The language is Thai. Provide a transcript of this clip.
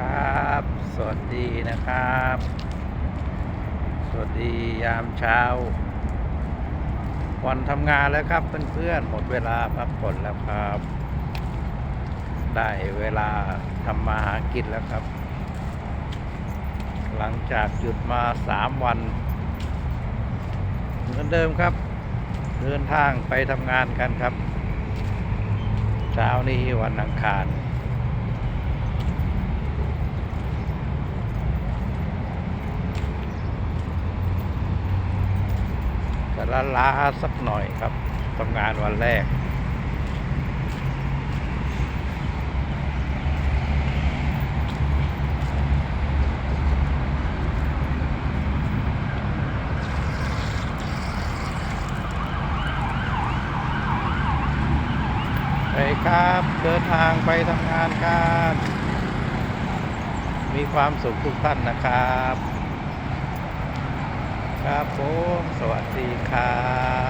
ครับ สวัสดีนะครับ สวัสดียามเช้า วันทำงานแล้วครับเพื่อนๆ หมดเวลาพักผ่อนแล้วครับ ได้เวลาทำมาหากินแล้วครับ หลังจากหยุดมาสามวัน เหมือนเดิมครับ เดินทางไปทำงานกันครับ เช้านี้วันอังคาร แต่ละล้าสักหน่อยครับทำงานวันแรก ไปครับ เดินทางไปทำงานกันมีความสุขทุกท่านนะครับ ครับผม สวัสดีครับ